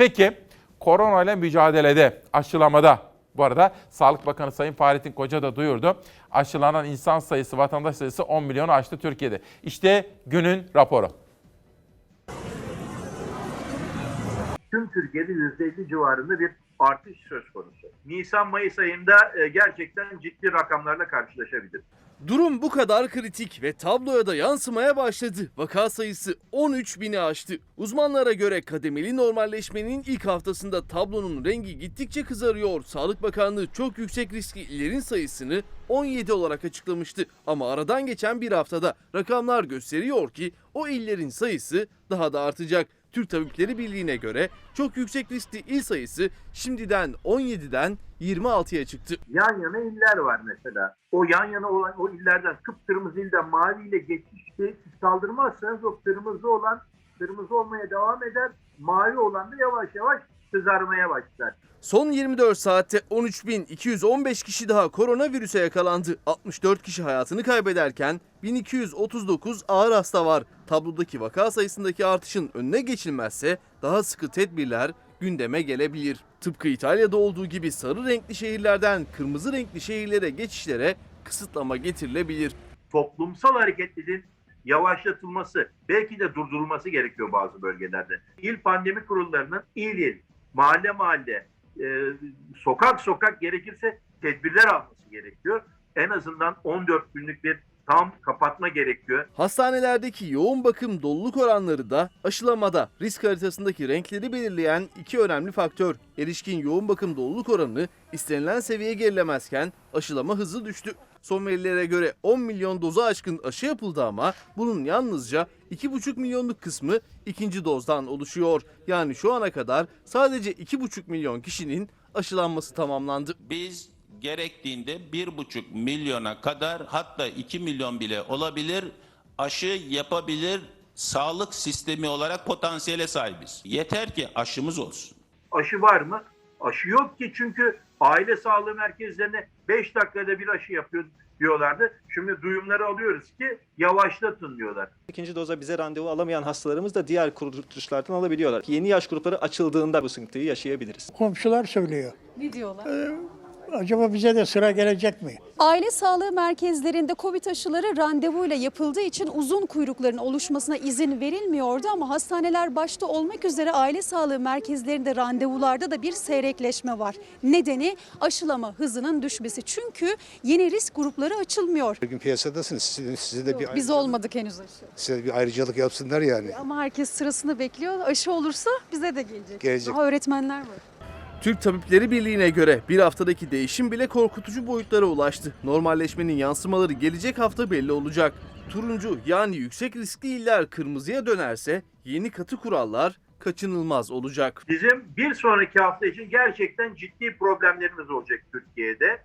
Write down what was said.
Peki koronayla mücadelede, aşılamada bu arada Sağlık Bakanı Sayın Fahrettin Koca da duyurdu. Aşılanan insan sayısı, vatandaş sayısı 10 milyonu aştı Türkiye'de. İşte günün raporu. tüm Türkiye'de %50 civarında bir artış söz konusu. Nisan-Mayıs ayında e, gerçekten ciddi rakamlarla karşılaşabiliriz. Durum bu kadar kritik ve tabloya da yansımaya başladı. Vaka sayısı 13 bini aştı. Uzmanlara göre kademeli normalleşmenin ilk haftasında tablonun rengi gittikçe kızarıyor. Sağlık Bakanlığı çok yüksek riskli illerin sayısını 17 olarak açıklamıştı. Ama aradan geçen bir haftada rakamlar gösteriyor ki o illerin sayısı daha da artacak. Türk Tabipleri Birliği'ne göre çok yüksek riskli il sayısı şimdiden 17'den 26'ya çıktı. Yan yana iller var mesela. O yan yana olan o illerden kıpkırmızı ilden mavi ile geçişte siz kaldırmazsanız o kırmızı olan kırmızı olmaya devam eder. Mavi olan da yavaş yavaş kızarmaya başlar. Son 24 saatte 13.215 kişi daha koronavirüse yakalandı. 64 kişi hayatını kaybederken 1239 ağır hasta var. Tablodaki vaka sayısındaki artışın önüne geçilmezse daha sıkı tedbirler gündeme gelebilir. Tıpkı İtalya'da olduğu gibi sarı renkli şehirlerden kırmızı renkli şehirlere geçişlere kısıtlama getirilebilir. toplumsal hareketliliğin yavaşlatılması, belki de durdurulması gerekiyor bazı bölgelerde. İl pandemi kurullarının il il, mahalle mahalle, e, sokak sokak gerekirse tedbirler alması gerekiyor. En azından 14 günlük bir tam kapatma gerekiyor. Hastanelerdeki yoğun bakım doluluk oranları da aşılamada risk haritasındaki renkleri belirleyen iki önemli faktör. Erişkin yoğun bakım doluluk oranı istenilen seviyeye gerilemezken aşılama hızı düştü. Son verilere göre 10 milyon doza aşkın aşı yapıldı ama bunun yalnızca 2,5 milyonluk kısmı ikinci dozdan oluşuyor. Yani şu ana kadar sadece 2,5 milyon kişinin aşılanması tamamlandı. Biz gerektiğinde 1,5 milyona kadar hatta 2 milyon bile olabilir aşı yapabilir sağlık sistemi olarak potansiyele sahibiz. Yeter ki aşımız olsun. Aşı var mı? Aşı yok ki çünkü aile sağlığı merkezlerine 5 dakikada bir aşı yapıyor diyorlardı. Şimdi duyumları alıyoruz ki yavaşlatın diyorlar. İkinci doza bize randevu alamayan hastalarımız da diğer kuruluşlardan alabiliyorlar. Yeni yaş grupları açıldığında bu sıkıntıyı yaşayabiliriz. Komşular söylüyor. Ne diyorlar? Acaba bize de sıra gelecek mi? Aile sağlığı merkezlerinde Covid aşıları randevuyla yapıldığı için uzun kuyrukların oluşmasına izin verilmiyordu ama hastaneler başta olmak üzere aile sağlığı merkezlerinde randevularda da bir seyrekleşme var. Nedeni aşılama hızının düşmesi. Çünkü yeni risk grupları açılmıyor. Bir gün piyasadasınız. Size, size de bir Biz olmadık henüz aşı. size bir ayrıcalık yapsınlar yani. Ama herkes sırasını bekliyor. Aşı olursa bize de gelecek. Gelecek. Daha öğretmenler var. Türk Tabipleri Birliği'ne göre bir haftadaki değişim bile korkutucu boyutlara ulaştı. Normalleşmenin yansımaları gelecek hafta belli olacak. Turuncu yani yüksek riskli iller kırmızıya dönerse yeni katı kurallar kaçınılmaz olacak. Bizim bir sonraki hafta için gerçekten ciddi problemlerimiz olacak Türkiye'de.